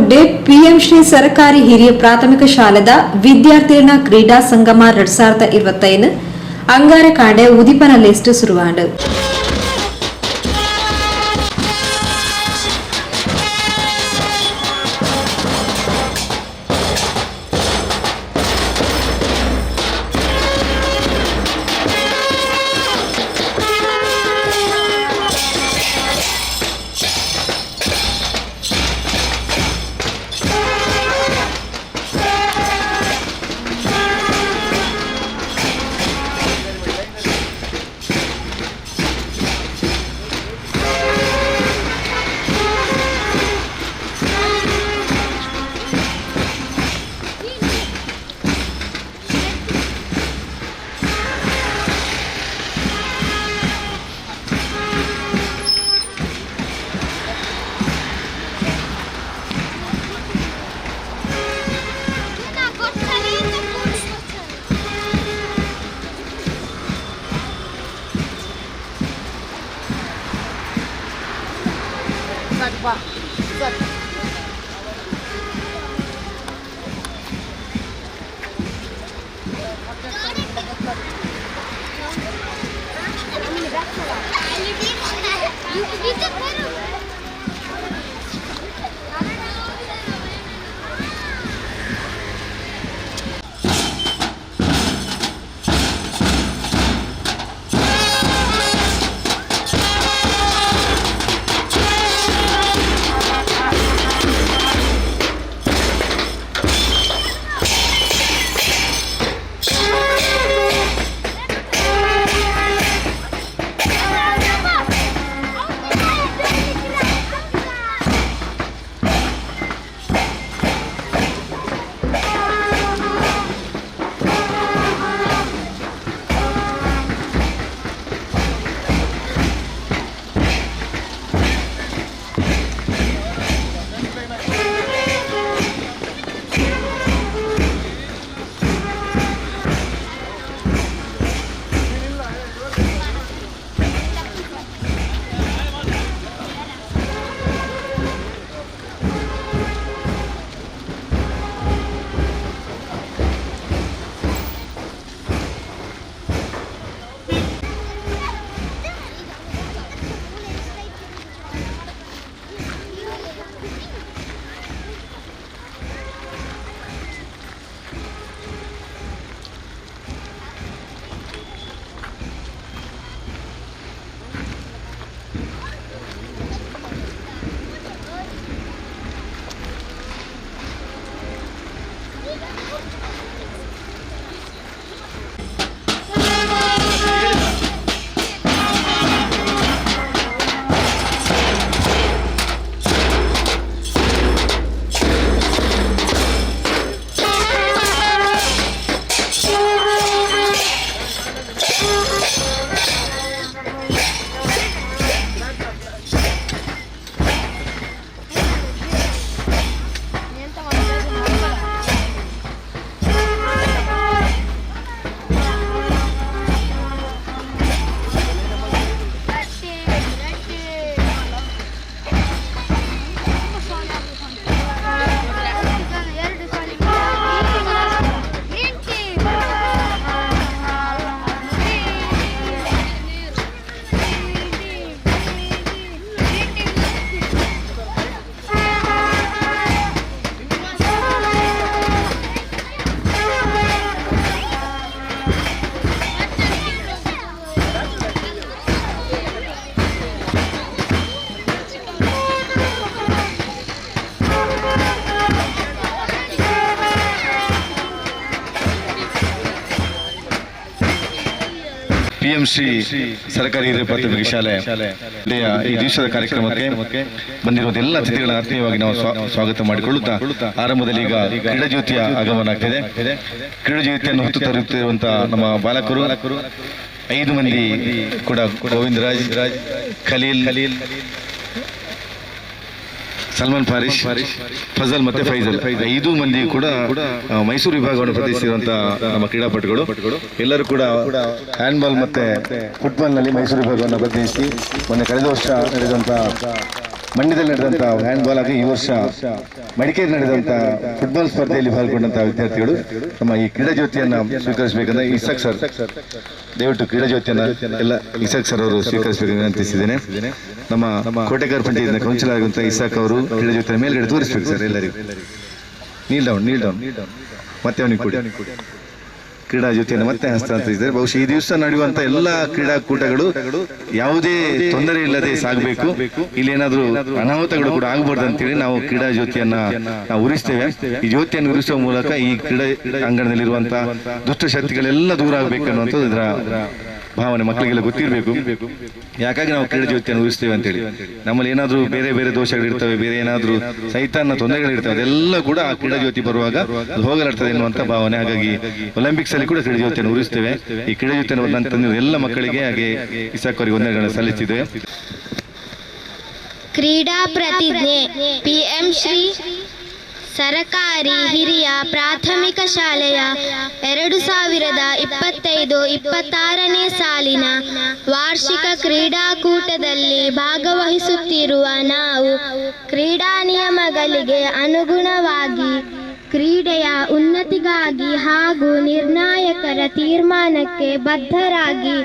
ಕುಡ್ಡೆ PM Shri ಸರ್ಕಾರಿ ಹಿರಿಯ ಪ್ರಾಥಮಿಕ ಶಾಲೆದ ವಿದ್ಯಾರ್ಥಿಗಳ ಕ್ರೀಡಾ ಸಂಗಮ ಎರಡ್ ಸಾವಿರದ ഇരുപത്തൈന് അങ്കാരക്കാട് ഉദിപ്പന ലിസ്റ്റ് സുരുവാണ്ട് Сзади, ба. Сзади. Да, да, ಪಿಎಂಸಿ ಸರ್ಕಾರಿ ಹಿರಿಯ ಪ್ರಾಥಮಿಕ ಶಾಲೆ. ಈ ದಿವಸದ ಕಾರ್ಯಕ್ರಮಕ್ಕೆ ಬಂದಿರುವ ಎಲ್ಲ ಅತಿಥಿಗಳ ಆತ್ಮೀಯವಾಗಿ ನಾವು ಸ್ವಾ- ಸ್ವಾಗತ ಮಾಡಿಕೊಳ್ಳುತ್ತಾ ಆರಂಭದಲ್ಲಿ ಈಗ ಕ್ರೀಡಾ ಜ್ಯೋತಿಯ ಆಗಮನ ಆಗ್ತಿದೆ ಕ್ರೀಡಾ ಜ್ಯೋತಿಯನ್ನು ಹೊತ್ತು ತರುತ್ತಿರುವಂತಹ ನಮ್ಮ ಬಾಲಕರು ಐದು ಮಂದಿ ಕೂಡ, ಗೋವಿಂದರಾಜ್ ಖಲೀಲ್ ಖಲೀಲ್ ಸಲ್ಮಾನ್ ಫಾರಿಶ್, ಫಜಲ್ ಮತ್ತೆ ಫೈಜಲ್ ಐದು ಮಂದಿ ಕೂಡ ಮೈಸೂರು ವಿಭಾಗವನ್ನು ಪ್ರತಿನಿಧಿಸಿರುವಂತಹ ನಮ್ಮ ಕ್ರೀಡಾಪಟುಗಳು. ಎಲ್ಲರೂ ಕೂಡ ಹ್ಯಾಂಡ್ಬಾಲ್ ಮತ್ತೆ ಫುಟ್ಬಾಲ್ನಲ್ಲಿ ಮೈಸೂರು ವಿಭಾಗವನ್ನು ಪ್ರತಿನಿಧಿಸಿ, ಮೊನ್ನೆ ಕಳೆದ ವರ್ಷ ನಡೆದಂತಹ ಮಂಡ್ಯದಲ್ಲಿ ನಡೆದಂತ ಹ್ಯಾಂಡ್ಬಾಲ್ ಆಗಿ ಈ ವರ್ಷ ಮಡಿಕೇರಿ ನಡೆದಂತ ಫುಟ್ಬಾಲ್ ಸ್ಪರ್ಧೆಯಲ್ಲಿ ಪಾಲ್ಗೊಂಡಂತಹ ವಿದ್ಯಾರ್ಥಿಗಳು ತಮ್ಮ ಈ ಕ್ರೀಡಾ ಜ್ಯೋತಿಯನ್ನು ಸ್ವೀಕರಿಸಬೇಕಂದ್ರೆ ಇಸಕ್ ಸರ್ ದಯವಿಟ್ಟು ಕ್ರೀಡಾ ಜ್ಯೋತಿಯನ್ನು ಎಲ್ಲ ಇಸಕ್ ಸರ್ ಅವರು ಸ್ವೀಕರಿಸಬೇಕು ವಿನಂತಿಸಿದ್ದೇನೆ. ನಮ್ಮ ನಮ್ಮ ಕೋಟೆಗಾರ್ ಪಂಡಿತ ಕೌನ್ಸಿಲರ್ ಆಗುವಂತಹ ಇಸಾಕ್ ಅವರು ಕ್ರೀಡಾ ಜ್ಯೋತಿಯ ಮೇಲ್ಗಡೆ ತೋರಿಸ್ಬೇಕು ಸರ್ ಎಲ್ಲರಿಗೂ. ನೀಲ್ ಡೌನ್ ನೀಲ್ ಡೌನ್ ಮತ್ತೆ ಅವನಿಗೆ ಕೊಡಿ. ಕ್ರೀಡಾ ಜ್ಯೋತಿಯನ್ನು ಮತ್ತೆ ಹಸ್ತಾಂತರಿಸಿದ್ದಾರೆ. ಬಹುಶಃ ಈ ದಿವಸ ನಡೆಯುವಂತ ಎಲ್ಲ ಕ್ರೀಡಾಕೂಟಗಳು ಯಾವುದೇ ತೊಂದರೆ ಇಲ್ಲದೆ ಸಾಗಬೇಕು. ಇಲ್ಲಿ ಏನಾದ್ರೂ ಅನಾಹುತಗಳು ಕೂಡ ಆಗಬಾರ್ದು ಅಂತೇಳಿ ನಾವು ಕ್ರೀಡಾ ಜ್ಯೋತಿಯನ್ನ ನಾವು ಉರಿಸ್ತೇವೆ. ಈ ಜ್ಯೋತಿಯನ್ನು ಉರಿಸುವ ಮೂಲಕ ಈ ಕ್ರೀಡಾ ಅಂಗಣದಲ್ಲಿರುವಂತಹ ದುಷ್ಟಶಕ್ತಿಗಳೆಲ್ಲ ದೂರ ಆಗಬೇಕು ಅನ್ನುವಂಥದ್ದು ಇದರ ಭಾವನೆ ಮಕ್ಕಳಿಗೆಲ್ಲ ಗೊತ್ತಿರಬೇಕು. ಯಾಕಾಗಿ ನಾವು ಕ್ರೀಡಾ ಜ್ಯೋತಿಯನ್ನು ಉರಿಸ್ತೇವೆ ಅಂತೇಳಿ ನಮ್ಮಲ್ಲಿ ಏನಾದರೂ ಬೇರೆ ಬೇರೆ ದೋಷಗಳಿರ್ತವೆ ಬೇರೆ ಏನಾದರೂ ಸೈತಾನ್ನ ತೊಂದರೆಗಳಿರ್ತವೆ ಅದೆಲ್ಲ ಕೂಡ ಆ ಕ್ರೀಡಾ ಜ್ಯೋತಿ ಬರುವಾಗ ಅದು ಹೋಗಲಾಡ್ತದೆ ಎನ್ನುವಂಥ ಭಾವನೆ. ಹಾಗಾಗಿ ಒಲಿಂಪಿಕ್ಸ್ ಅಲ್ಲಿ ಕೂಡ ಕ್ರೀಡಾ ಜ್ಯೋತಿಯನ್ನು ಉರಿಸ್ತೇವೆ ಈ ಕ್ರೀಡಾ ಜ್ಯೋತಿಯನ್ನು ತಂದಿರುವ ಎಲ್ಲ ಮಕ್ಕಳಿಗೆ ಹಾಗೆ ಇಸಾಕ್ ಒಂದೆರಡು ಸಲ್ಲಿಸಿದ್ದೇವೆ. ಕ್ರೀಡಾ ಪ್ರತಿಜ್ಞೆ. ಪಿಎಂ ಶ್ರೀ ಸರಕಾರಿ ಹಿರಿಯ ಪ್ರಾಥಮಿಕ ಶಾಲೆಯ ಎರಡು ಸಾವಿರದ ಇಪ್ಪತ್ತೈದು ಇಪ್ಪತ್ತಾರನೇ ಸಾಲಿನ ವಾರ್ಷಿಕ ಕ್ರೀಡಾಕೂಟದಲ್ಲಿ ಭಾಗವಹಿಸುತ್ತಿರುವ ನಾವು ಕ್ರೀಡಾ ನಿಯಮಗಳಿಗೆ ಅನುಗುಣವಾಗಿ ಕ್ರೀಡೆಯ ಉನ್ನತಿಗಾಗಿ ಹಾಗೂ ನಿರ್ಣಾಯಕರ ತೀರ್ಮಾನಕ್ಕೆ ಬದ್ಧರಾಗಿ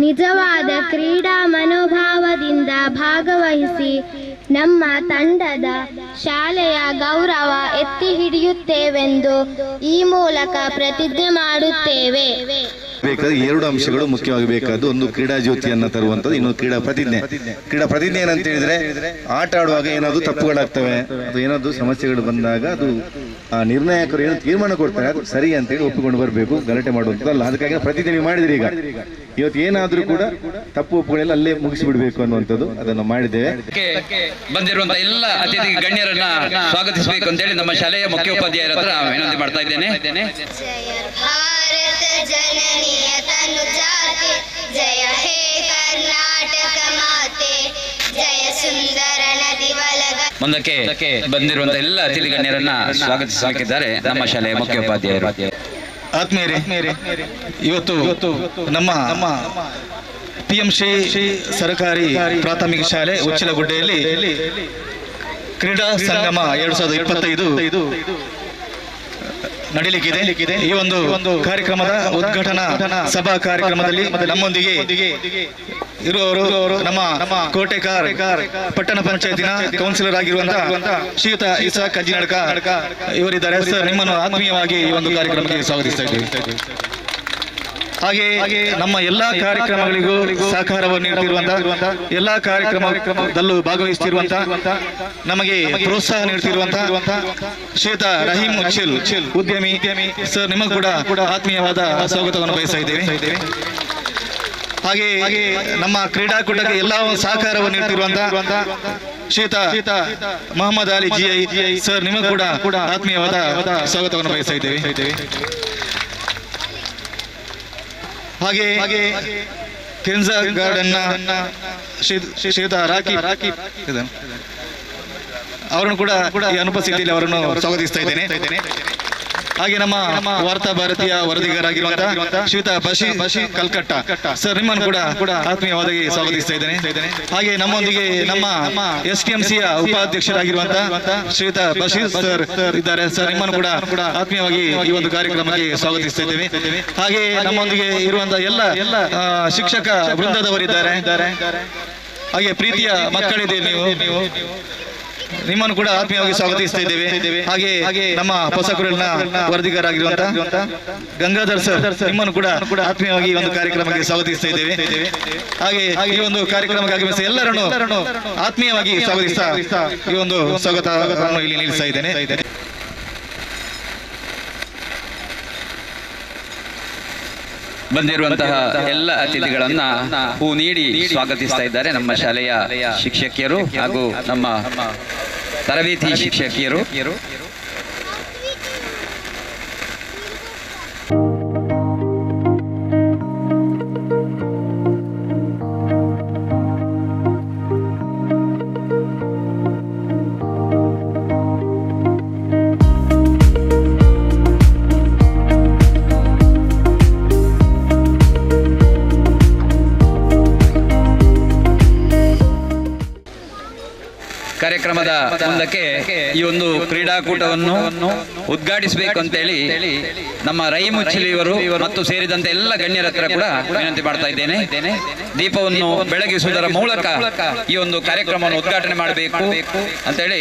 ನಿಜವಾದ ಕ್ರೀಡಾ ಮನೋಭಾವದಿಂದ ಭಾಗವಹಿಸಿ ನಮ್ಮ ತಂಡದ ಶಾಲೆಯ ಗೌರವ ಎತ್ತಿ ಹಿಡಿಯುತ್ತೇವೆಂದು ಈ ಮೂಲಕ ಪ್ರತಿಜ್ಞೆ ಮಾಡುತ್ತೇವೆ. ಬೇಕಾದ್ರೆ ಎರಡು ಅಂಶಗಳು ಮುಖ್ಯವಾಗಿ ಬೇಕಾದ್ದು. ಒಂದು ಕ್ರೀಡಾ ಜ್ಯೋತಿಯನ್ನ ತರುವಂತದ್ದು ಇನ್ನೊಂದು ಕ್ರೀಡಾ ಪ್ರತಿಜ್ಞೆ. ಕ್ರೀಡಾ ಪ್ರತಿಜ್ಞೆ ಏನಂತ ಹೇಳಿದ್ರೆ ಆಟ ಆಡುವಾಗ ಏನಾದ್ರು ತಪ್ಪುಗಳಾಗ್ತವೆ. ಅದು ಏನಾದ್ರು ಸಮಸ್ಯೆಗಳು ಬಂದಾಗ ಅದು ಆ ನಿರ್ಣಾಯಕರು ಏನು ತೀರ್ಮಾನ ಕೊಡ್ತಾರೆ ಅದು ಸರಿ ಅಂತ ಹೇಳಿ ಒಪ್ಪಿಕೊಂಡು ಬರಬೇಕು ಗಲಾಟೆ ಮಾಡುವಂಥದ್ದಲ್ಲ. ಅದಕ್ಕಾಗಿ ಪ್ರತಿಜ್ಞೆ ನೀವು ಮಾಡಿದ್ರಿ ಈಗ. ಇವತ್ತು ಏನಾದ್ರೂ ಕೂಡ ತಪ್ಪು ಒಪ್ಪುಗಳೆಲ್ಲ ಅಲ್ಲೇ ಮುಗಿಸಿ ಬಿಡಬೇಕು ಅನ್ನುವಂಥದ್ದು ಅದನ್ನು ಮಾಡಿದ್ದೇವೆ. ಬಂದಿರುವಂತಹ ಎಲ್ಲ ಅತಿಥಿ ಗಣ್ಯರನ್ನ ಸ್ವಾಗತಿಸಬೇಕು ಅಂತ ಹೇಳಿ ನಮ್ಮ ಶಾಲೆಯ ಮುಖ್ಯೋಪಾಧ್ಯಾಯರ ಹತ್ರ ವಿನಂತಿ ಮಾಡ್ತಾ ಇದ್ದೇನೆ. ಭಾರತ ಜನನಿಯ ತನು ಜಾತೆ. ಜಯ ಹೇ ಕರ್ನಾಟಕ ಮಾತೆ. ಜಯ ಸುಂದರ ನದಿ ವಲಗ ಮುಂದಕ್ಕೆ ಬಂದಿರುವಂತಹ ಎಲ್ಲ ಅತಿಥಿ ಗಣ್ಯರನ್ನ ಸ್ವಾಗತಿಸಿದ್ದಾರೆ ನಮ್ಮ ಶಾಲೆಯ ಮುಖ್ಯೋಪಾಧ್ಯಾಯರು. ಆತ್ಮೀಯರೇ ಇವತ್ತು ನಮ್ಮ ನಮ್ಮ ಪಿ ಎಂ ಶ್ರೀ ಸರ್ಕಾರಿ ಪ್ರಾಥಮಿಕ ಶಾಲೆ ಉಚ್ಚಿಲಗುಡ್ಡೆಯಲ್ಲಿ ಕ್ರೀಡಾ ಸಂಗಮ ಎರಡ್ ಸಾವಿರದ ಇಪ್ಪತ್ತೈದು ನಡೀಲಿಕ್ಕಿದೆ. ಈ ಒಂದು ಕಾರ್ಯಕ್ರಮದ ಉದ್ಘಾಟನಾ ಸಭಾ ಕಾರ್ಯಕ್ರಮದಲ್ಲಿ ನಮ್ಮೊಂದಿಗೆ ಇರುವವರು ನಮ್ಮ ನಮ್ಮ ಕೋಟೆಕಾರ್, ಪಟ್ಟಣ ಪಂಚಾಯತಿನ ಕೌನ್ಸಿಲರ್ ಆಗಿರುವಂತಹ ಶ್ರೀಯುತ ಇಸಾ ಕಜ್ಜಿನಡ್ಕ ಇವರಿದ್ದಾರೆ. ಸರ್, ನಿಮ್ಮನ್ನು ಆತ್ಮೀಯವಾಗಿ ಈ ಒಂದು ಕಾರ್ಯಕ್ರಮಕ್ಕೆ ಸ್ವಾಗತಿಸ್ತಾ ಇದ್ದೀವಿ. ಹಾಗೆ ನಮ್ಮ ಎಲ್ಲಾ ಕಾರ್ಯಕ್ರಮಗಳಿಗೂ ಸಹಕಾರವನ್ನು ನೀಡುತ್ತಿರುವಂತಹ ಎಲ್ಲಾ ಕಾರ್ಯಕ್ರಮದಲ್ಲೂ ಭಾಗವಹಿಸುತ್ತಿರುವಂತಹ ನಮಗೆ ಪ್ರೋತ್ಸಾಹ ನೀಡುತ್ತಿರುವಂತಹ ಶ್ವೇತ ರಹೀಂ ಉಚ್ಚಿಲ್ ಉದ್ಯಮಿ. ಸರ್ ನಿಮಗೂ ಕೂಡ ಆತ್ಮೀಯವಾದ ಸ್ವಾಗತವನ್ನು ಬಯಸ್ತಾ ಇದ್ದೇವೆ. ಹಾಗೆ ನಮ್ಮ ಕ್ರೀಡಾಕೂಟಕ್ಕೆ ಎಲ್ಲ ಸಹಕಾರವನ್ನು ನೀಡುತ್ತಿರುವಂತಹ ಶ್ವೇತ ಮೊಹಮ್ಮದ್ ಅಲಿ ಜಿ ಐ ಸರ್ ನಿಮಗೂ ಕೂಡ ಆತ್ಮೀಯವಾದ ಸ್ವಾಗತವನ್ನು ಬಯಸ್ತಾ ಇದ್ದೇವೆ. ಹಾಗೆ ಹಾಗೆ ಕೆನ್ಸಾ ಗಾರ್ಡನ್ ಶ್ರೀಯುತ ರಾಕಿ ರಾಕಿ ಅವರನ್ನು ಕೂಡ ಅನುಪಸ್ಥಿತಿಯಲ್ಲಿ ಅವರನ್ನು ಸ್ವಾಗತಿಸ್ತಾ ಇದ್ದೇನೆ. ಹಾಗೆ ನಮ್ಮ ವಾರ್ತಾ ಭಾರತೀಯ ವರದಿಗಾರಾಗಿರುವಂತಹ ಶ್ವೇತಾ ಬಶಿ ಬಶಿ ಕಲ್ಕಟ್ಟ. ಸರ್, ನಿಮ್ಮನ್ನು ಕೂಡ ಕೂಡ ಆತ್ಮೀಯವಾದ ಸ್ವಾಗತಿಸ್ತಾ ಇದ್ದೇನೆ. ಹಾಗೆ ನಮ್ಮೊಂದಿಗೆ ನಮ್ಮ ಎಸ್ ಟಿ ಎಂ ಸಿಯ ಉಪಾಧ್ಯಕ್ಷರಾಗಿರುವಂತಹ ಶ್ವೇತಾ ಬಶೀರ್ ಸರ್ ಇದ್ದಾರೆ. ಸರ್, ನಿಮ್ಮನ್ನು ಕೂಡ ಕೂಡ ಆತ್ಮೀಯವಾಗಿ ಈ ಒಂದು ಕಾರ್ಯಕ್ರಮಕ್ಕೆ ಸ್ವಾಗತಿಸ್ತಾ ಇದ್ದೇವೆ. ಹಾಗೆ ನಮ್ಮೊಂದಿಗೆ ಇರುವಂತಹ ಎಲ್ಲ ಎಲ್ಲ ಶಿಕ್ಷಕ ವೃಂದದವರಿದ್ದಾರೆ. ಹಾಗೆ ಪ್ರೀತಿಯ ಮಕ್ಕಳಿದೆ ನೀವು. ನಿಮ್ಮನ್ನು ಕೂಡ ಆತ್ಮೀಯವಾಗಿ ಸ್ವಾಗತಿಸ್ತಾ ಇದ್ದೇವೆ. ಹಾಗೆ ನಮ್ಮ ಹೊಸಕುರಲ್ನ ವರದಿಗಾರಾಗಿರುವಂತಹ ಗಂಗಾಧರ್ ಸರ್ ನಿಮ್ಮನ್ನು ಕೂಡ ಆತ್ಮೀಯವಾಗಿ ಈ ಒಂದು ಕಾರ್ಯಕ್ರಮಕ್ಕೆ ಸ್ವಾಗತಿಸ್ತಾ ಇದ್ದೇವೆ. ಹಾಗೆ ಈ ಒಂದು ಕಾರ್ಯಕ್ರಮಕ್ಕೆ ಆಗಮಿಸಿದ ಎಲ್ಲರನ್ನು ಆತ್ಮೀಯವಾಗಿ ಸ್ವಾಗತಿಸ್ತಾ ಈ ಒಂದು ಸ್ವಾಗತವನ್ನು ಇಲ್ಲಿ ನಿಲ್ಲಿಸ್ತಾ ಇದ್ದೇನೆ. ಬಂದಿರುವಂತಹ ಎಲ್ಲ ಅತಿಥಿಗಳನ್ನ ಹೂ ನೀಡಿ ಸ್ವಾಗತಿಸ್ತಾ ಇದ್ದಾರೆ ನಮ್ಮ ಶಾಲೆಯ ಶಿಕ್ಷಕಿಯರು ಹಾಗೂ ನಮ್ಮ ತರಬೇತಿ ಶಿಕ್ಷಕಿಯರು. ಕಾರ್ಯಕ್ರಮದ ಮುಂದಕ್ಕೆ ಈ ಒಂದು ಕ್ರೀಡಾಕೂಟವನ್ನು ಉದ್ಘಾಟಿಸಬೇಕು ಅಂತ ಹೇಳಿ ನಮ್ಮ ರೈ ಮುಚ್ಚಲಿಯವರು ಮತ್ತು ಸೇರಿದಂತೆ ಎಲ್ಲ ಗಣ್ಯರ ಹತ್ರ ಕೂಡ ವಿನಂತಿ ಮಾಡ್ತಾ ಇದ್ದೇನೆ. ದೀಪವನ್ನು ಬೆಳಗಿಸುವುದರ ಮೂಲಕ ಈ ಒಂದು ಕಾರ್ಯಕ್ರಮವನ್ನು ಉದ್ಘಾಟನೆ ಮಾಡಬೇಕು ಅಂತೇಳಿ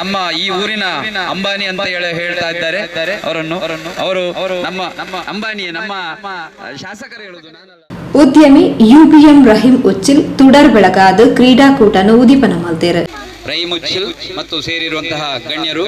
ನಮ್ಮ ಈ ಊರಿನ ಅಂಬಾನಿ ಅಂತ ಹೇಳಿ ಹೇಳ್ತಾ ಇದ್ದಾರೆ. ಅವರನ್ನು ಅವರು ನಮ್ಮ ಅಂಬಾನಿ ನಮ್ಮ ಶಾಸಕರು ಹೇಳುದು ಉದ್ಯಮಿ ಯುಬಿಎಂ ರಹೀಂ ಉಚ್ಚಿಲ್ ತುಡರ್ ಬೆಳಗಾದ ಕ್ರೀಡಾಕೂಟನ ಉದೀಪನ ಮಲ್ತೇರು ರೈ ಮುಚ್ಚಿಲ್ ಮತ್ತು ಸೇರಿರುವಂತಹ ಗಣ್ಯರು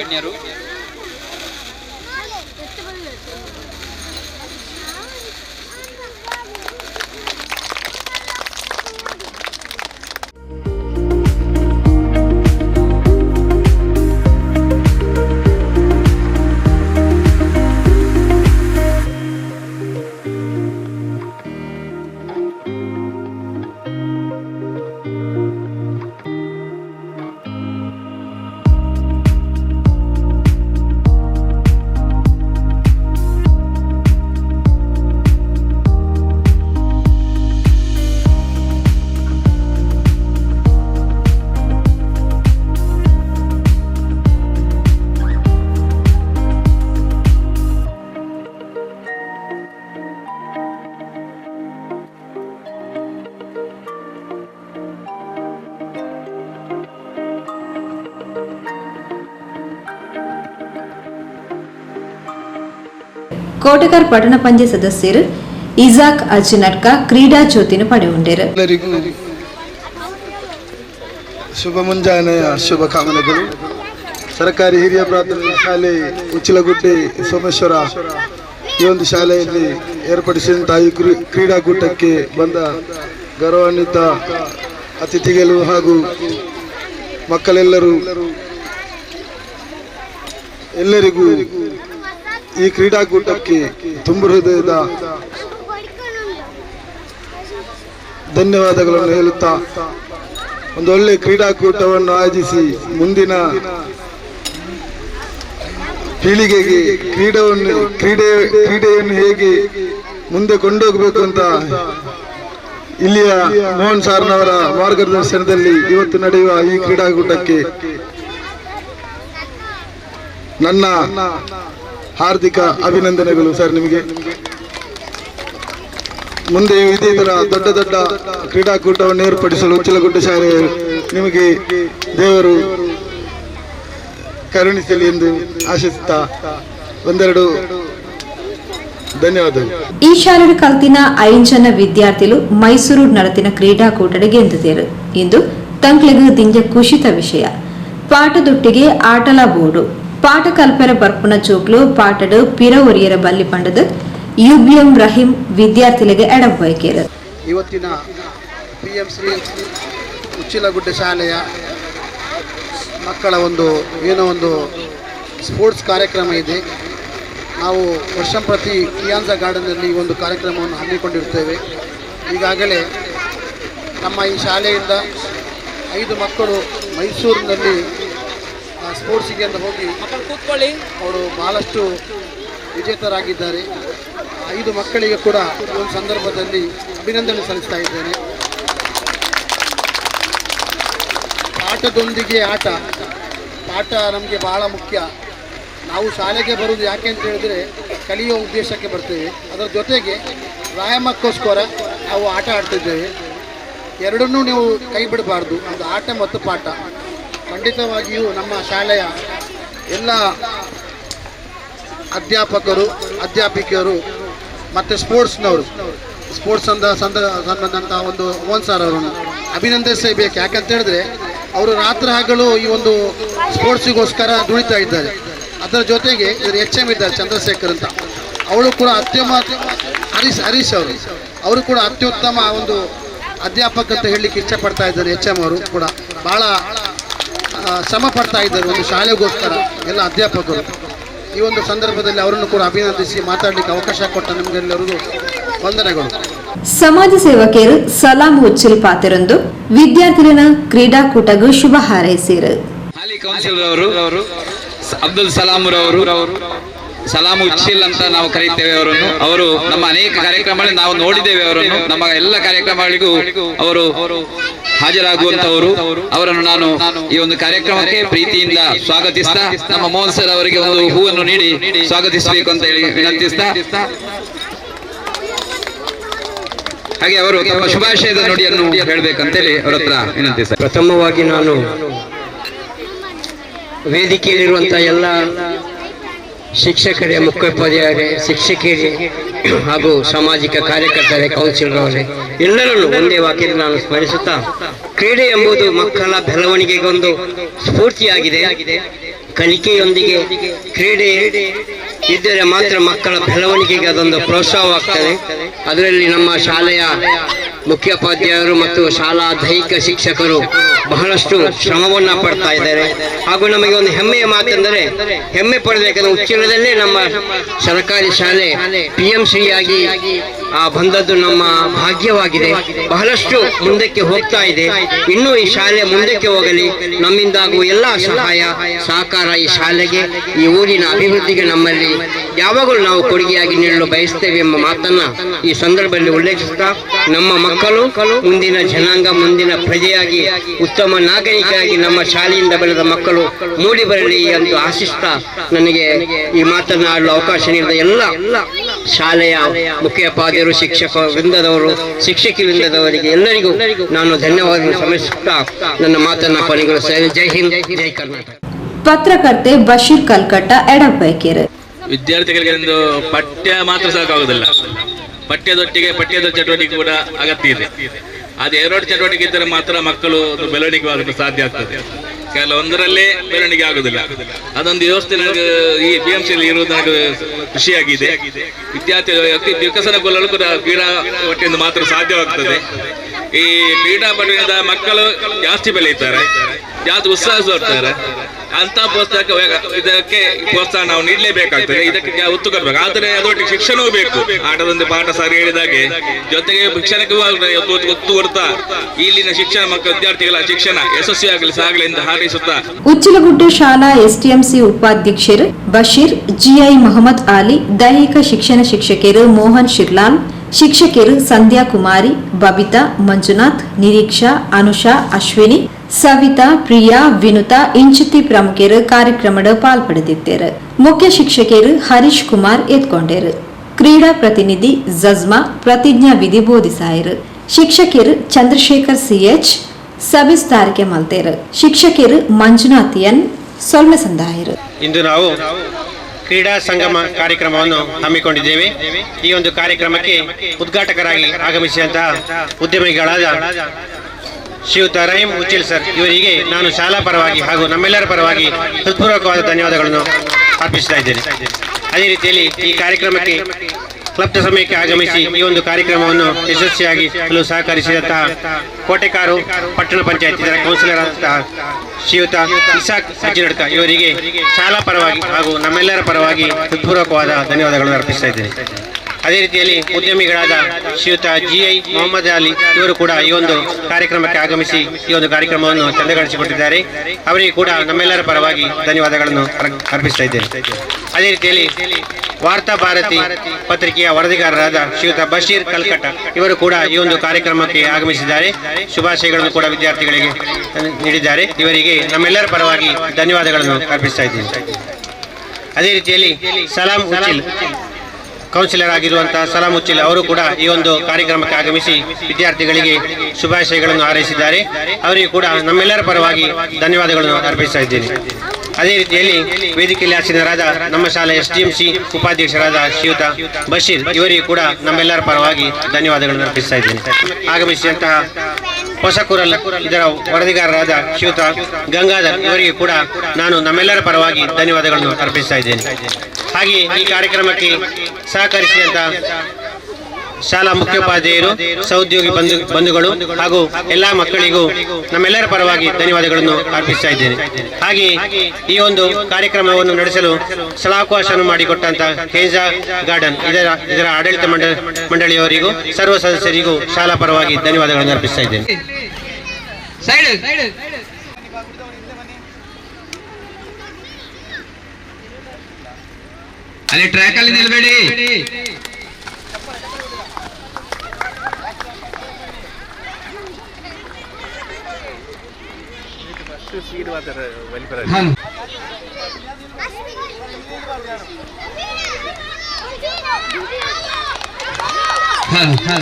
ಕೋಟಕರ್ ಪಟ್ಟಣ ಪಂಚಾಯತ್ ಸದಸ್ಯರು ಇಜಾಕ್ ಅಜಿನಟ್ಕ ಕ್ರೀಡಾ ಜ್ಯೋತಿನ ಪಡೆ ಶುಭ ಮುಂಜಾನೆಯ ಶುಭ ಕಾಮನೆಗಳು. ಸರ್ಕಾರಿ ಹಿರಿಯ ಪ್ರಾಥಮಿಕ ಶಾಲೆ ಉಚ್ಚಿಲಗುಡ್ಡೆ ಸೋಮೇಶ್ವರ ಈ ಒಂದು ಶಾಲೆಯಲ್ಲಿ ಏರ್ಪಡಿಸಿದಂತಹ ಈ ಕ್ರೀ- ಕ್ರೀಡಾಕೂಟಕ್ಕೆ ಬಂದ ಗೌರವಾನ್ವಿತ ಅತಿಥಿಗಳು ಹಾಗೂ ಮಕ್ಕಳೆಲ್ಲರೂ ಎಲ್ಲರಿಗೂ ಈ ಕ್ರೀಡಾಕೂಟಕ್ಕೆ ತುಂಬ ಹೃದಯದ ಧನ್ಯವಾದಗಳನ್ನು ಹೇಳುತ್ತಾ ಒಂದು ಒಳ್ಳೆ ಕ್ರೀಡಾಕೂಟವನ್ನು ಆಯೋಜಿಸಿ ಮುಂದಿನ ಪೀಳಿಗೆಗೆ ಕ್ರೀಡವನ್ನು ಕ್ರೀಡೆ ಕ್ರೀಡೆಯನ್ನು ಹೇಗೆ ಮುಂದೆ ಕೊಂಡೋಗಬೇಕು ಅಂತ ಇಲ್ಲಿಯ ಮೋಹನ್ ಸಾರ್ನವರ ಮಾರ್ಗದರ್ಶನದಲ್ಲಿ ಇವತ್ತು ನಡೆಯುವ ಈ ಕ್ರೀಡಾಕೂಟಕ್ಕೆ ನನ್ನ ಹಾರ್ದಿಕ ಅಭಿನಂದನೆಗಳು ಸರ್ ನಿಮಗೆ. ಮುಂದೆ ಇದೇ ತರ ದೊಡ್ಡ ದೊಡ್ಡ ಕ್ರೀಡಾಕೂಟವನ್ನು ಏರ್ಪಡಿಸಲು ಉಚ್ಚಲಗುಡ್ಡ ಶಾಲೆ ನಿಮಗೆ ದೇವರು ಕರುಣಿಸಲಿ ಎಂದು ಆಶಿಸುತ್ತಾ ಒಂದೆರಡು ಧನ್ಯವಾದಗಳು. ಈ ಶಾಲೆಯ ಕಲ್ತಿನ ಐದು ಜನ ವಿದ್ಯಾರ್ಥಿಗಳು ಮೈಸೂರು ನಡತಿನ ಕ್ರೀಡಾಕೂಟಣೆಗೆ ಎಂದು ಸೇರು ಇಂದು ತಂಕ್ಲೆಗ್ ದಿಂಜ ಕುಶಿತ ವಿಷಯ. ಪಾಠದೊಟ್ಟಿಗೆ ಆಟಲ ಬೋರ್ಡು. ಪಾಠ ಕಲ್ಪರ ಬರ್ಪುನ ಚೂಕ್ಲು ಪಾಟಡು ಪಿರ ಒರಿಯರ ಬಲ್ಲಿ ಪಂಡದು ಯುಬಿಎಂ ರಹೀಂ ವಿದ್ಯಾರ್ಥಿಗಳಿಗೆ ಎಡಬೈಕೇರು ಇವತ್ತಿನ ಪಿ ಎಂ ಶ್ರೀ ಉಚ್ಚಿಲಗುಡ್ಡೆ ಶಾಲೆಯ ಮಕ್ಕಳ ಒಂದು, ಏನೋ ಒಂದು ಸ್ಪೋರ್ಟ್ಸ್ ಕಾರ್ಯಕ್ರಮ ಇದೆ. ನಾವು ವರ್ಷಂಪ್ರತಿ ಕಿಯಾನ್ಸ ಗಾರ್ಡನ್ನಲ್ಲಿ ಈ ಒಂದು ಕಾರ್ಯಕ್ರಮವನ್ನು ಹಮ್ಮಿಕೊಂಡಿರ್ತೇವೆ. ಈಗಾಗಲೇ ನಮ್ಮ ಈ ಶಾಲೆಯಿಂದ ಐದು ಮಕ್ಕಳು ಮೈಸೂರಿನಲ್ಲಿ ಸ್ಪೋರ್ಟ್ಸಿಗೆ ಅಂತ ಹೋಗಿ ಕೂತ್ಕೊಳ್ಳಿ. ಅವರು ಬಹಳಷ್ಟು ವಿಜೇತರಾಗಿದ್ದಾರೆ. ಐದು ಮಕ್ಕಳಿಗೆ ಕೂಡ ಒಂದು ಸಂದರ್ಭದಲ್ಲಿ ಅಭಿನಂದನೆ ಸಲ್ಲಿಸ್ತಾ ಇದ್ದೇನೆ. ಆಟದೊಂದಿಗೆ ಆಟ. ಪಾಠ ನಮಗೆ ಬಹಳ ಮುಖ್ಯ. ನಾವು ಶಾಲೆಗೆ ಬರೋದು ಯಾಕೆ ಅಂತ ಹೇಳಿದ್ರೆ ಕಲಿಯೋ ಉದ್ದೇಶಕ್ಕೆ ಬರ್ತೇವೆ. ಅದರ ಜೊತೆಗೆ ವ್ಯಾಯಾಮಕ್ಕೋಸ್ಕರ ನಾವು ಆಟ ಆಡ್ತಿದ್ದೇವೆ. ಎರಡನ್ನೂ ನೀವು ಕೈ ಬಿಡಬಾರ್ದು. ಒಂದು ಆಟ ಮತ್ತು ಪಾಠ. ಖಂಡಿತವಾಗಿಯೂ ನಮ್ಮ ಶಾಲೆಯ ಎಲ್ಲ ಅಧ್ಯಾಪಕರು ಅಧ್ಯಾಪಿಕೆಯರು ಮತ್ತು ಸ್ಪೋರ್ಟ್ಸ್ನವರು ಸ್ಪೋರ್ಟ್ಸ್ ಅಂದ ಸಂದ ಸಂಬಂಧಂಥ ಒಂದು ಮೋಹನ್ ಸರ್ ಅವರನ್ನು ಅಭಿನಂದಿಸಬೇಕು ಯಾಕಂತ ಹೇಳಿದ್ರೆ ಅವರು ರಾತ್ರಿ ಹಗಲು ಈ ಒಂದು ಸ್ಪೋರ್ಟ್ಸಿಗೋಸ್ಕರ ದುಡಿತಾ ಇದ್ದಾರೆ. ಅದರ ಜೊತೆಗೆ ಇವರು ಎಚ್ ಎಂ ಇದ್ದಾರೆ ಚಂದ್ರಶೇಖರ್ ಅಂತ. ಅವಳು ಕೂಡ ಅತ್ಯುಮ ಹರೀಶ್ ಹರೀಶ್ ಅವರು. ಅವರು ಕೂಡ ಅತ್ಯುತ್ತಮ ಒಂದು ಅಧ್ಯಾಪಕ ಅಂತ ಹೇಳಲಿಕ್ಕೆ ಇಷ್ಟಪಡ್ತಾ ಇದ್ದಾರೆ ಎಚ್ ಎಂ ಅವರು ಕೂಡ. ಆ, ಶ್ರಮ ಪಡ್ತಾ ಇದ್ದಾರೆ ಒಂದು ಶಾಲೆಗೋಸ್ಕರ ಎಲ್ಲ ಅಧ್ಯಾಪಕರು. ಈ ಒಂದು ಸಂದರ್ಭದಲ್ಲಿ ಅವರನ್ನು ಕೂಡ ಅಭಿನಂದಿಸಿ ಮಾತಾಡಲಿಕ್ಕೆ ಅವಕಾಶ ಕೊಟ್ಟ ನಿಮಗೆಲ್ಲರಿಗೂ ವಂದನೆಗಳು. ಸಮಾಜ ಸೇವಕಿಯರು ಸಲಾಂ ಉಚ್ಚಿಲ್ ಪಾತ್ರರೊಂದು ವಿದ್ಯಾರ್ಥಿಗಳ ಕ್ರೀಡಾಕೂಟಗೂ ಶುಭ ಹಾರೈಸಿರು. ಹಾಲಿ ಕೌನ್ಸಿಲರ್ ಅವರು ಅಬ್ದುಲ್ ಸಲಾಂ ಅವರು ಸಲಾಂ ಉಚ್ಚಿಲ್ ಅಂತ ನಾವು ಕರೀತೇವೆ ಅವರನ್ನು. ಅವರು ನಮ್ಮ ಅನೇಕ ಕಾರ್ಯಕ್ರಮಗಳಲ್ಲಿ ನಾವು ನೋಡಿದ್ದೇವೆ ಅವರನ್ನು. ನಮ್ಮ ಎಲ್ಲ ಕಾರ್ಯಕ್ರಮಗಳಿಗೂ ಅವರು ಹಾಜರಾಗುವಂತವರು ಅವರನ್ನು ನಾನು ಈ ಒಂದು ಕಾರ್ಯಕ್ರಮಕ್ಕೆ ಪ್ರೀತಿಯಿಂದ ಸ್ವಾಗತಿಸ್ತಾ, ನಮ್ಮ ಮೋಹನ್ ಸರ್ ಅವರಿಗೆ ಒಂದು ಹೂವನ್ನು ನೀಡಿ ಸ್ವಾಗತಿಸಬೇಕು ಅಂತ ಹೇಳಿ ವಿನಂತಿಸ್ತಾ. ಹಾಗೆ ಅವರು ತಮ್ಮ ಶುಭಾಶಯದ ನುಡಿಯನ್ನು ಹೇಳಬೇಕಂತೇಳಿ ಅವರ ಹತ್ರ ವಿನಂತಿಸ್ತಾರೆ ಪ್ರಥಮವಾಗಿ ನಾನು ವೇದಿಕೆಯಲ್ಲಿರುವಂತಹ ಎಲ್ಲ ಶಿಕ್ಷಕರೇ, ಮುಖ್ಯೋಪಾಧ್ಯಾಯರೇ, ಶಿಕ್ಷಕಿಯರೇ ಹಾಗೂ ಸಾಮಾಜಿಕ ಕಾರ್ಯಕರ್ತರೇ ಕೌನ್ಸಿಲರ್ ಅವರೇ ಎಲ್ಲರನ್ನು ಒಂದೇ ವಾಕ್ಯದಲ್ಲಿ ನಾನು ಸ್ಮರಿಸುತ್ತಾ, ಕ್ರೀಡೆ ಎಂಬುದು ಮಕ್ಕಳ ಬೆಳವಣಿಗೆಗೊಂದು ಸ್ಫೂರ್ತಿಯಾಗಿದೆ. ಕಲಿಕೆಯೊಂದಿಗೆ ಕ್ರೀಡೆ ಇದ್ದರೆ ಮಾತ್ರ ಮಕ್ಕಳ ಬೆಳವಣಿಗೆಗೆ ಅದೊಂದು ಪ್ರೋತ್ಸಾಹವಾಗ್ತದೆ. ಅದರಲ್ಲಿ ನಮ್ಮ ಶಾಲೆಯ ಮುಖ್ಯೋಪಾಧ್ಯಾಯರು ಮತ್ತು ಶಾಲಾ ದೈಹಿಕ ಶಿಕ್ಷಕರು ಬಹಳಷ್ಟು ಶ್ರಮವನ್ನ ಪಡ್ತಾ ಇದ್ದಾರೆ. ಹಾಗೂ ನಮಗೆ ಒಂದು ಹೆಮ್ಮೆಯ ಮಾತೆಂದರೆ, ಹೆಮ್ಮೆ ಪಡಬೇಕಂದ್ರೆ ಉಚ್ಚಿಲದಲ್ಲೇ ನಮ್ಮ ಸರ್ಕಾರಿ ಶಾಲೆ ಪಿ ಎಂ ಆಗಿ ಆ ಬಂದದ್ದು ನಮ್ಮ ಭಾಗ್ಯವಾಗಿದೆ. ಬಹಳಷ್ಟು ಮುಂದಕ್ಕೆ ಹೋಗ್ತಾ ಇದೆ. ಇನ್ನೂ ಈ ಶಾಲೆ ಮುಂದಕ್ಕೆ ಹೋಗಲಿ. ನಮ್ಮಿಂದಾಗುವ ಎಲ್ಲ ಸಹಾಯ, ಸಹಕಾರ ಈ ಶಾಲೆಗೆ, ಈ ಊರಿನ ಅಭಿವೃದ್ಧಿಗೆ ನಮ್ಮಲ್ಲಿ. ಯಾವಾಗಲೂ ನಾವು ಕೊಡುಗೆಯಾಗಿ ನೀಡಲು ಬಯಸ್ತೇವೆ ಎಂಬ ಮಾತನ್ನ ಈ ಸಂದರ್ಭದಲ್ಲಿ ಉಲ್ಲೇಖಿಸ್ತಾ, ನಮ್ಮ ಮಕ್ಕಳು ಮುಂದಿನ ಜನಾಂಗ, ಮುಂದಿನ ಪ್ರಜೆಯಾಗಿ, ಉತ್ತಮ ನಾಗರಿಕರಾಗಿ ನಮ್ಮ ಶಾಲೆಯಿಂದ ಬೆಳೆದ ಮಕ್ಕಳು ಮೂಡಿ ಬರಲಿ ಎಂದು ಆಶಿಸ್ತಾ, ನನಗೆ ಈ ಮಾತನಾಡಲು ಅವಕಾಶ ನೀಡಿದ ಎಲ್ಲ ಶಾಲೆಯ ಮುಖ್ಯೋಪಾಧ್ಯಾಯರು ಶಿಕ್ಷಕ ವೃಂದದವರು ಶಿಕ್ಷಕಿ ವೃಂದದವರಿಗೆ ಎಲ್ಲರಿಗೂ ನಾನು ಧನ್ಯವಾದ ಸಮಿಸುತ್ತಾ ನನ್ನ ಮಾತನ್ನ ಕೊನೆಗೊಳಿಸ್ತೇನೆ ಜೈ ಹಿಂದ್ ಜೈ ಕರ್ನಾಟಕ. ಪತ್ರಕರ್ತೆ ಬಶೀರ್ ಕಲ್ಕಟ್ಟ ಎಡಪೈಕೆರೆ. ವಿದ್ಯಾರ್ಥಿಗಳಿಗೆ ಒಂದು ಪಠ್ಯ ಮಾತ್ರ ಸಾಕಾಗುವುದಿಲ್ಲ. ಪಠ್ಯದೊಟ್ಟಿಗೆ ಪಠ್ಯದ ಚಟುವಟಿಕೆ ಕೂಡ ಅಗತ್ಯ ಇದೆ. ಅದು ಎರಡು ಚಟುವಟಿಕೆ ಇದ್ದರೆ ಮಾತ್ರ ಮಕ್ಕಳು ಬೆಳವಣಿಗೆ ಆಗಲು ಸಾಧ್ಯ ಆಗ್ತದೆ. ಕೆಲವೊಂದರಲ್ಲೇ ಬೆಳವಣಿಗೆ ಆಗುದಿಲ್ಲ. ಅದೊಂದು ವ್ಯವಸ್ಥೆ ನನಗೆ ಈ ಬಿ ಎಂ ಸಿಯಲ್ಲಿ ಇರುವುದು ನನಗೆ ಖುಷಿಯಾಗಿದೆ. ವಿದ್ಯಾರ್ಥಿ ಅತಿ ವಿಕಸನಗೊಳ್ಳಲು ಕೂಡ ಕ್ರೀಡಾ ಒಟ್ಟಿಂದ ಮಾತ್ರ ಸಾಧ್ಯವಾಗ್ತದೆ. ಈ ಕ್ರೀಡಾಪಟುವಿನಿಂದ ಮಕ್ಕಳು ಜಾಸ್ತಿ ಬೆಳೆಯುತ್ತಾರೆ. ಜಾಸ್ತಿ ಉತ್ಸಾಹ ಸೋರ್ತಾರೆ ಅಂತ ಪ್ರೋತ್ಸಾಹಕ್ಕೆ ವೇಗ- ಇದಕ್ಕೆ ಪ್ರೋತ್ಸಾಹ ನಾವು ನೀಡಲೇಬೇಕಾಗ್ತದೆ. ಇದಕ್ಕೆ ಒತ್ತು ಕೊಡ್ಬೇಕು ಆದರೆ ಅದರೊಟ್ಟಿಗೆ ಶಿಕ್ಷಣವೂ ಬೇಕು. ಆಟದೊಂದು ಪಾಠ ಸರಿ ಹೇಳಿದಾಗೆ. ಜೊತೆಗೆ ಶಿಕ್ಷಣಕ್ಕೂ ಒತ್ತು ಕೊಡ್ತಾ ಇಲ್ಲಿನ ಶಿಕ್ಷಣ ಮತ್ತು ವಿದ್ಯಾರ್ಥಿಗಳ ಶಿಕ್ಷಣ ಯಶಸ್ವಿಯಾಗಲಿ ಸಾಗಲಿ ಎಂದು ಹಾರೈಸುತ್ತಾ. ಉಚ್ಚಿಲಗುಡ್ಡೆ ಶಾಲಾ ಎಸ್ಟಿಎಂಸಿ ಉಪಾಧ್ಯಕ್ಷರು ಬಶೀರ್ ಜಿಐ ಮೊಹಮ್ಮದ್ ಆಲಿ, ದೈಹಿಕ ಶಿಕ್ಷಣ ಶಿಕ್ಷಕಿಯರು ಮೋಹನ್ ಶಿರ್ಲಾಲ್ ಶಿಕ್ಷಕಿಯರು ಸಂಧ್ಯಾ ಕುಮಾರಿ, ಬಬಿತಾ ಮಂಜುನಾಥ್, ನಿರೀಕ್ಷಾ, ಅನುಷಾ, ಅಶ್ವಿನಿ ಸವಿತಾ, ಪ್ರಿಯಾ, ವಿನುತಾ, ಇಂಚಿತಿ ಪ್ರಮುಖರು ಕಾರ್ಯಕ್ರಮದ ಪಾಲ್ಪಡೆದಿದ್ದರು. ಮುಖ್ಯ ಶಿಕ್ಷಕಿಯರು ಹರೀಶ್ ಕುಮಾರ್ ಎತ್ಕೊಂಡರು. ಕ್ರೀಡಾ ಪ್ರತಿನಿಧಿ ಜಜ್ಮಾ, ಪ್ರತಿಜ್ಞಾ ವಿಧಿ ಬೋಧಿಸಾಯರು. ಶಿಕ್ಷಕಿಯರು ಚಂದ್ರಶೇಖರ್ ಸಿಎಚ್ ಸಬಿಸ್ತಾರಿಕೆ ಮಲ್ತೇರು. ಶಿಕ್ಷಕಿಯರು ಮಂಜುನಾಥ್ ಎನ್ ಸೊಲ್ಮೆ ಸಂದಾಯರು. ಇಂದು ನಾವು ಕ್ರೀಡಾ ಸಂಗಮ ಕಾರ್ಯಕ್ರಮವನ್ನು ಹಮ್ಮಿಕೊಂಡಿದ್ದೇವೆ. ಈ ಒಂದು ಕಾರ್ಯಕ್ರಮಕ್ಕೆ ಉದ್ಘಾಟಕರಾಗಿ ಆಗಮಿಸಿದಂತಹ ಉದ್ಯಮಿಗಳಾದ ಶ್ರೀಯುತ ರಹೀಂ ಉಚ್ಚಿಲ್ ಸರ್. ಇವರಿಗೆ ನಾನು ಶಾಲಾ ಪರವಾಗಿ ಹಾಗೂ ನಮ್ಮೆಲ್ಲರ ಪರವಾಗಿ ಹೃತ್ಪೂರ್ವಕವಾದ ಧನ್ಯವಾದಗಳನ್ನು ಅರ್ಪಿಸ್ತಾ ಇದ್ದೇನೆ. ಅದೇ ರೀತಿಯಲ್ಲಿ ಈ ಕಾರ್ಯಕ್ರಮಕ್ಕೆ ಕ್ಲಪ್ತ ಸಮಯಕ್ಕೆ ಆಗಮಿಸಿ ಈ ಒಂದು ಕಾರ್ಯಕ್ರಮವನ್ನು ಯಶಸ್ವಿಯಾಗಿ ಸಹಕರಿಸಿದಂತಹ ಕೋಟೆಕಾರು ಪಟ್ಟಣ ಪಂಚಾಯತ್ ಇದರ ಕೌನ್ಸಿಲರ್ ಆದಂತಹ ಶ್ರೀಯುತ ಇಸಾಕ್ ಅಜ್ಜಿನಡ್ಕ ಇವರಿಗೆ ಶಾಲಾ ಪರವಾಗಿ ಹಾಗೂ ನಮ್ಮೆಲ್ಲರ ಪರವಾಗಿ ಹೃತ್ಪೂರ್ವಕವಾದ ಧನ್ಯವಾದಗಳನ್ನು ಅರ್ಪಿಸ್ತಾ ಇದ್ದೇನೆ. ಅದೇ ರೀತಿಯಲ್ಲಿ ಉದ್ಯಮಿಗಳಾದ ಶ್ರೀಯುತ ಜಿ ಐ ಮೊಹಮ್ಮದ್ ಅಲಿ ಇವರು ಕೂಡ ಈ ಒಂದು ಕಾರ್ಯಕ್ರಮಕ್ಕೆ ಆಗಮಿಸಿ ಈ ಒಂದು ಕಾರ್ಯಕ್ರಮವನ್ನು ಚಂದಗೊಳಿಸಿಕೊಟ್ಟಿದ್ದಾರೆ. ಅವರಿಗೆ ಕೂಡ ನಮ್ಮೆಲ್ಲರ ಪರವಾಗಿ ಧನ್ಯವಾದಗಳನ್ನು ಅರ್- ಅರ್ಪಿಸ್ತಾ ಇದ್ದೇನೆ. ಅದೇ ರೀತಿಯಲ್ಲಿ ವಾರ್ತಾ ಭಾರತಿ ಪತ್ರಿಕೆಯ ವರದಿಗಾರರಾದ ಶ್ರೀಯುತ ಬಶೀರ್ ಕಲ್ಕಟ್ಟ ಇವರು ಕೂಡ ಈ ಒಂದು ಕಾರ್ಯಕ್ರಮಕ್ಕೆ ಆಗಮಿಸಿದ್ದಾರೆ. ಶುಭಾಶಯಗಳನ್ನು ಕೂಡ ವಿದ್ಯಾರ್ಥಿಗಳಿಗೆ ನೀಡಿದ್ದಾರೆ. ಇವರಿಗೆ ನಮ್ಮೆಲ್ಲರ ಪರವಾಗಿ ಧನ್ಯವಾದಗಳನ್ನು ಅರ್ಪಿಸ್ತಾ ಇದ್ದೇನೆ. ಅದೇ ರೀತಿಯಲ್ಲಿ ಸಲಾಂ ಉಚಿಲ್ ಕೌನ್ಸಿಲರ್ ಆಗಿರುವಂತಹ ಸಲಾಮುಚ್ಚಿಲ್ ಅವರು ಕೂಡ ಈ ಒಂದು ಕಾರ್ಯಕ್ರಮಕ್ಕೆ ಆಗಮಿಸಿ ವಿದ್ಯಾರ್ಥಿಗಳಿಗೆ ಶುಭಾಶಯಗಳನ್ನು ಹಾರೈಸಿದ್ದಾರೆ. ಅವರಿಗೆ ಕೂಡ ನಮ್ಮೆಲ್ಲರ ಪರವಾಗಿ ಧನ್ಯವಾದಗಳನ್ನು ಅರ್ಪಿಸ್ತಾ ಇದ್ದೇನೆ. ಅದೇ ರೀತಿಯಲ್ಲಿ ವೇದಿಕೆಯಲ್ಲಿ ಆಸೀನರಾದ ನಮ್ಮ ಶಾಲೆ ಎಸ್ ಡಿ ಎಂ ಸಿ ಉಪಾಧ್ಯಕ್ಷರಾದ ಶ್ರೀಯುತ ಬಶೀರ್ ಇವರಿಗೂ ಕೂಡ ನಮ್ಮೆಲ್ಲರ ಪರವಾಗಿ ಧನ್ಯವಾದಗಳನ್ನು ಅರ್ಪಿಸ್ತಾ ಇದ್ದೇನೆ. ಆಗಮಿಸಿದಂತಹ ಹೊಸಕೂರಲ್ಲ ಇದರ ವರದಿಗಾರರಾದ ಶ್ರೀಯುತ ಗಂಗಾಧರ್ ಇವರಿಗೆ ಕೂಡ ನಾನು ನಮ್ಮೆಲ್ಲರ ಪರವಾಗಿ ಧನ್ಯವಾದಗಳನ್ನು ಅರ್ಪಿಸ್ತಾ ಇದ್ದೇನೆ. ಹಾಗೆ ಈ ಕಾರ್ಯಕ್ರಮಕ್ಕೆ ಸಹಕರಿಸಿದಂತ ಶಾಲಾ ಮುಖ್ಯೋಪಾಧ್ಯಾಯರು, ಸಹೋದ್ಯೋಗಿ ಬಂಧು ಬಂಧುಗಳು ಹಾಗೂ ಎಲ್ಲಾ ಮಕ್ಕಳಿಗೂ ನಮ್ಮೆಲ್ಲರ ಪರವಾಗಿ ಧನ್ಯವಾದಗಳನ್ನು ಅರ್ಪಿಸ್ತಾ ಇದ್ದೇನೆ. ಹಾಗೆ ಈ ಒಂದು ಕಾರ್ಯಕ್ರಮವನ್ನು ನಡೆಸಲು ಸ್ಥಳಾವಕಾಶವನ್ನು ಮಾಡಿಕೊಟ್ಟಂತ ಕೇಂಜಾ ಗಾರ್ಡನ್, ಇದರ ಇದರ ಆಡಳಿತ ಮಂಡಳಿ ಮಂಡಳಿಯವರಿಗೂ, ಸರ್ವ ಸದಸ್ಯರಿಗೂ ಶಾಲಾ ಪರವಾಗಿ ಧನ್ಯವಾದಗಳನ್ನು ಅರ್ಪಿಸ್ತಾ ಇದ್ದೇನೆ. अरे ट्रैक अल निबे हाँ हाँ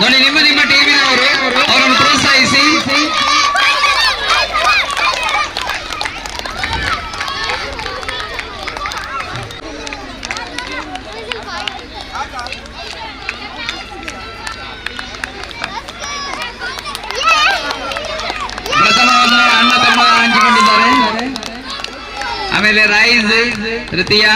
नोनी निम्न निम्न टीवी ना हो रहे और हम प्रोसाइसी ತೃತೀಯ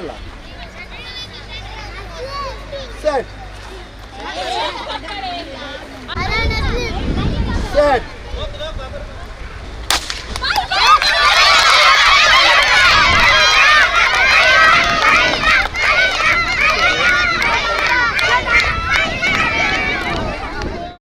ಅಲ್ಲ